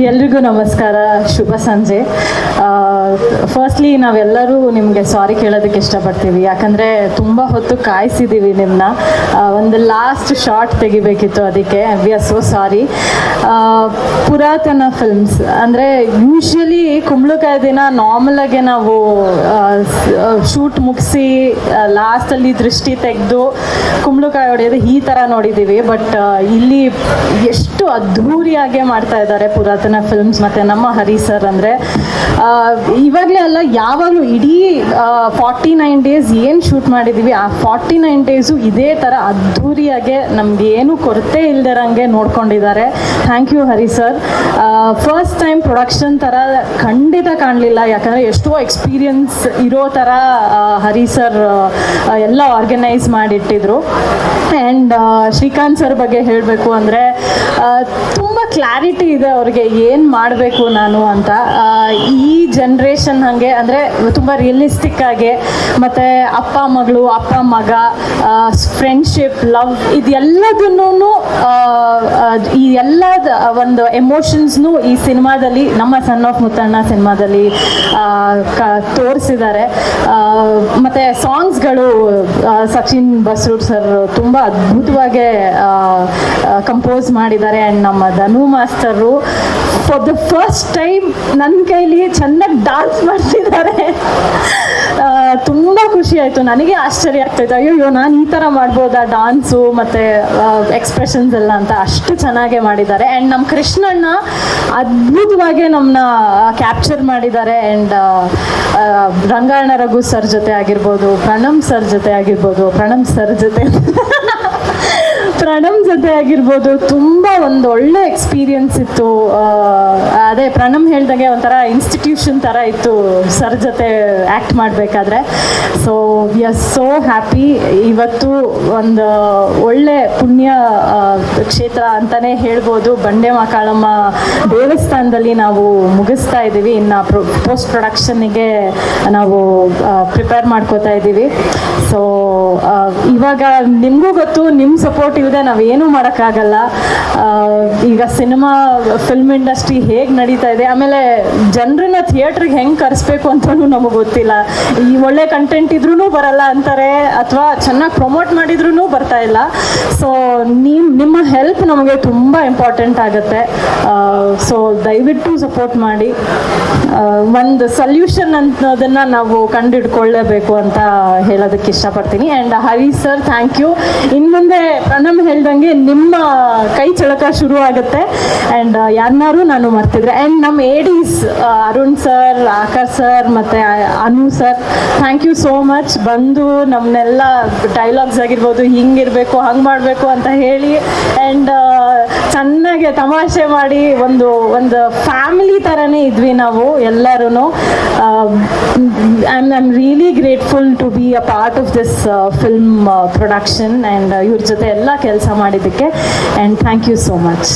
ಎಲ್ರಿಗೂ ನಮಸ್ಕಾರ ಶುಭ ಸಂಜೆ. ಫಸ್ಟ್ಲಿ ನಾವೆಲ್ಲರೂ ನಿಮಗೆ ಸಾರಿ ಕೇಳೋದಕ್ಕೆ ಇಷ್ಟಪಡ್ತೀವಿ. ಯಾಕಂದರೆ ತುಂಬ ಹೊತ್ತು ಕಾಯಿಸಿದ್ದೀವಿ ನಿಮ್ಮನ್ನ ಒಂದು ಲಾಸ್ಟ್ ಶಾರ್ಟ್ ತೆಗಿಬೇಕಿತ್ತು ಅದಕ್ಕೆ. ವಿ ಆರ್ ಸೋ ಸಾರಿ ಪುರಾತನ ಫಿಲ್ಮ್ಸ್ ಅಂದರೆ ಯೂಶ್ವಲಿ ಕುಂಬಳಕಾಯಿ ದಿನ ನಾರ್ಮಲಾಗೆ ನಾವು ಶೂಟ್ ಮುಗಿಸಿ ಲಾಸ್ಟಲ್ಲಿ ದೃಷ್ಟಿ ತೆಗೆದು ಕುಂಬಳಕಾಯಿ ಹೊಡೆಯೋದು ಈ ಥರ ನೋಡಿದ್ದೀವಿ ಬಟ್ ಇಲ್ಲಿ ಎಷ್ಟು ಅದ್ಧೂರಿಯಾಗೆ ಮಾಡ್ತಾ ಇದ್ದಾರೆ ಪುರಾತನ ಫಿಲ್ಮ್ಸ್ ಮತ್ತು ನಮ್ಮ ಹರಿ ಸರ್ ಅಂದರೆ ಇವಾಗಲೇ ಅಲ್ಲ, ಯಾವಾಗಲೂ ಇಡೀ ಫಾರ್ಟಿ ನೈನ್ ಡೇಸ್ ಏನು ಶೂಟ್ ಮಾಡಿದ್ದೀವಿ ಆ ಫಾರ್ಟಿ ನೈನ್ ಡೇಸು ಇದೇ ಥರ ಅದ್ಧೂರಿಯಾಗೆ ನಮ್ಗೆ ಏನು ಕೊರತೆ ಇಲ್ದಿರಂಗೆ ನೋಡ್ಕೊಂಡಿದ್ದಾರೆ. Thank you Hari sir first time production ಥರ ಖಂಡಿತ ಕಾಣಲಿಲ್ಲ, ಯಾಕಂದರೆ ಎಷ್ಟೋ ಎಕ್ಸ್ಪೀರಿಯನ್ಸ್ ಇರೋ ಥರ ಹರಿ ಸರ್ ಎಲ್ಲ ಆರ್ಗನೈಸ್ ಮಾಡಿಟ್ಟಿದ್ರು. ಆ್ಯಂಡ್ ಶ್ರೀಕಾಂತ್ ಸರ್ ಬಗ್ಗೆ ಹೇಳಬೇಕು ಅಂದರೆ ತುಂಬ ಕ್ಲಾರಿಟಿ ಇದೆ ಅವ್ರಿಗೆ ಏನು ಮಾಡಬೇಕು ನಾನು ಅಂತ. ಈ ಜನ್ರೇಷನ್ ಹಾಗೆ ಅಂದರೆ ತುಂಬ ರಿಯಲಿಸ್ಟಿಕ್ ಆಗಿ ಮತ್ತು ಅಪ್ಪ ಮಗಳು, ಅಪ್ಪ ಮಗ ಫ್ರೆಂಡ್ಶಿಪ್ ಲವ್ ಇದೆಲ್ಲದನ್ನೂ ಎಲ್ಲ ಒಂದು ಎಮೋಷನ್ಸ್ನು ಈ ಸಿನಿಮಾದಲ್ಲಿ, ನಮ್ಮ ಸನ್ ಆಫ್ ಮುತ್ತಣ್ಣ ಸಿನಿಮಾದಲ್ಲಿ ತೋರಿಸಿದ್ದಾರೆ. ಮತ್ತು ಸಾಂಗ್ಸ್ಗಳು ಸಚಿನ್ ಬಸ್ರೂರ್ ಸರ್ ತುಂಬ ಅದ್ಭುತವಾಗಿ ಕಂಪೋಸ್ ಮಾಡಿದ್ದಾರೆ. ಆ್ಯಂಡ್ ನಮ್ಮ ಧನು ಮಾಸ್ತರು ಫಾರ್ ದ ಫಸ್ಟ್ ಟೈಮ್ ನನ್ನ ಕೈಲಿ ಚೆನ್ನಾಗಿ ಡಾನ್ಸ್ ಮಾಡ್ತಿದ್ದಾರೆ. ತುಂಬ ಖುಷಿ ಆಯಿತು. ನನಗೆ ಆಶ್ಚರ್ಯ ಆಗ್ತಾಯಿತ್ತು ಅಯ್ಯೋ ನಾನು ಈ ಥರ ಮಾಡ್ಬೋದಾ ಡಾನ್ಸು ಮತ್ತು ಎಕ್ಸ್ಪ್ರೆಷನ್ಸ್ ಎಲ್ಲ ಅಂತ. ಅಷ್ಟು ಚೆನ್ನಾಗೆ ಮಾಡಿದ್ದಾರೆ. ಆ್ಯಂಡ್ ನಮ್ಮ ಕೃಷ್ಣಣ್ಣ ಅದ್ಭುತವಾಗಿ ನಮ್ಮನ್ನ ಕ್ಯಾಪ್ಚರ್ ಮಾಡಿದ್ದಾರೆ. ಆ್ಯಂಡ್ ರಂಗಾಯಣ ರಘು ಸರ್ ಜೊತೆ ಆಗಿರ್ಬೋದು, ಪ್ರಣಮ್ ಸರ್ ಜೊತೆ ಆಗಿರ್ಬೋದು, ಪ್ರಣಮ್ ಸರ್ ಜೊತೆ ಪ್ರಣಮ್ ಜೊತೆ ಆಗಿರ್ಬೋದು, ತುಂಬ ಒಂದು ಒಳ್ಳೆ ಎಕ್ಸ್ಪೀರಿಯನ್ಸ್ ಇತ್ತು. ಅದೇ ಪ್ರಣಮ್ ಹೇಳ್ದಂಗೆ ಒಂಥರ ಇನ್ಸ್ಟಿಟ್ಯೂಷನ್ ಥರ ಇತ್ತು ಸರ್ ಜೊತೆ ಆ್ಯಕ್ಟ್ ಮಾಡಬೇಕಾದ್ರೆ. So we are so happy ಇವತ್ತು ಒಂದು ಒಳ್ಳೆ ಪುಣ್ಯ ಕ್ಷೇತ್ರ ಅಂತಲೇ ಹೇಳ್ಬೋದು. ಬಂಡೆ ಮಾಕಾಳಮ್ಮ ದೇವಸ್ಥಾನದಲ್ಲಿ ನಾವು ಮುಗಿಸ್ತಾ ಇದ್ದೀವಿ. ಇನ್ನು ಪೋಸ್ಟ್ ಪ್ರೊಡಕ್ಷನ್ನಿಗೆ ನಾವು ಪ್ರಿಪೇರ್ ಮಾಡ್ಕೋತಾ ಇದ್ದೀವಿ. ಸೊ ಇವಾಗ ನಿಮಗೂ ಗೊತ್ತು ನಿಮ್ಮ ಸಪೋರ್ಟ್ ಇಲ್ಲದೆ ನಾವೇನು ಮಾಡೋಕ್ಕಾಗಲ್ಲ. ಈಗ ಸಿನಿಮಾ ಫಿಲ್ಮ್ ಇಂಡಸ್ಟ್ರಿ ಹೇಗೆ ನಡೀತಾ ಇದೆ, ಆಮೇಲೆ ಜನರನ್ನ ಥಿಯೇಟ್ರಿಗೆ ಹೆಂಗೆ ಕರೆಸ್ಬೇಕು ಅಂತಲೂ ನಮಗೆ ಗೊತ್ತಿಲ್ಲ. ಈ ಒಳ್ಳೆ ಕಂಟೆಂಟ್ ಇದ್ರೂ ಬರಲ್ಲ ಅಂತಾರೆ, ಅಥವಾ ಚೆನ್ನಾಗಿ ಪ್ರಮೋಟ್ ಮಾಡಿದ್ರೂ ಬರ್ತಾ ಇಲ್ಲ. ಸೊ ನೀವು, ನಿಮ್ಮ ಹೆಲ್ಪ್ ನಮಗೆ ತುಂಬ ಇಂಪಾರ್ಟೆಂಟ್ ಆಗುತ್ತೆ. ಸೊ ದಯವಿಟ್ಟು ಸಪೋರ್ಟ್ ಮಾಡಿ. ಒಂದು ಸೊಲ್ಯೂಷನ್ ಅನ್ನೋದನ್ನು ನಾವು ಕಂಡುಹಿಡ್ಕೊಳ್ಳೇಬೇಕು ಅಂತ ಹೇಳೋದಕ್ಕೆ ಇಷ್ಟಪಡ್ತೀನಿ. And Hari sir thank you ಇನ್ನು ಮುಂದೆ ಪ್ರಣಮ್ ಹೇಳ್ದಂಗೆ ನಿಮ್ಮ ಕೈ ಚಳಕ ಶುರು ಆಗುತ್ತೆ ಆ್ಯಂಡ್ ಯಾರನ್ನಾರು ನಾನು ಮರ್ತಿದ್ರೆ. ಆ್ಯಂಡ್ ನಮ್ಮ ADs Arun sir Aakar sir ಮತ್ತು Anu sir thank you so much ಬಂದು ನಮ್ಮನ್ನೆಲ್ಲ ಡೈಲಾಗ್ಸ್ ಆಗಿರ್ಬೋದು, ಹಿಂಗಿರಬೇಕು, ಹಂಗೆ ಮಾಡಬೇಕು ಅಂತ ಹೇಳಿ. ಆ್ಯಂಡ್ ಚೆನ್ನಾಗಿ ತಮಾಷೆ ಮಾಡಿ ಒಂದು ಒಂದು ಫ್ಯಾಮಿಲಿ ಥರನೇ ಇದ್ವಿ ನಾವು ಎಲ್ಲರೂ I am really grateful to be a part of this film production and ಇವ್ರ ಜೊತೆ ಎಲ್ಲ ಕೆಲಸ ಮಾಡಿದ್ದಕ್ಕೆ and thank you so much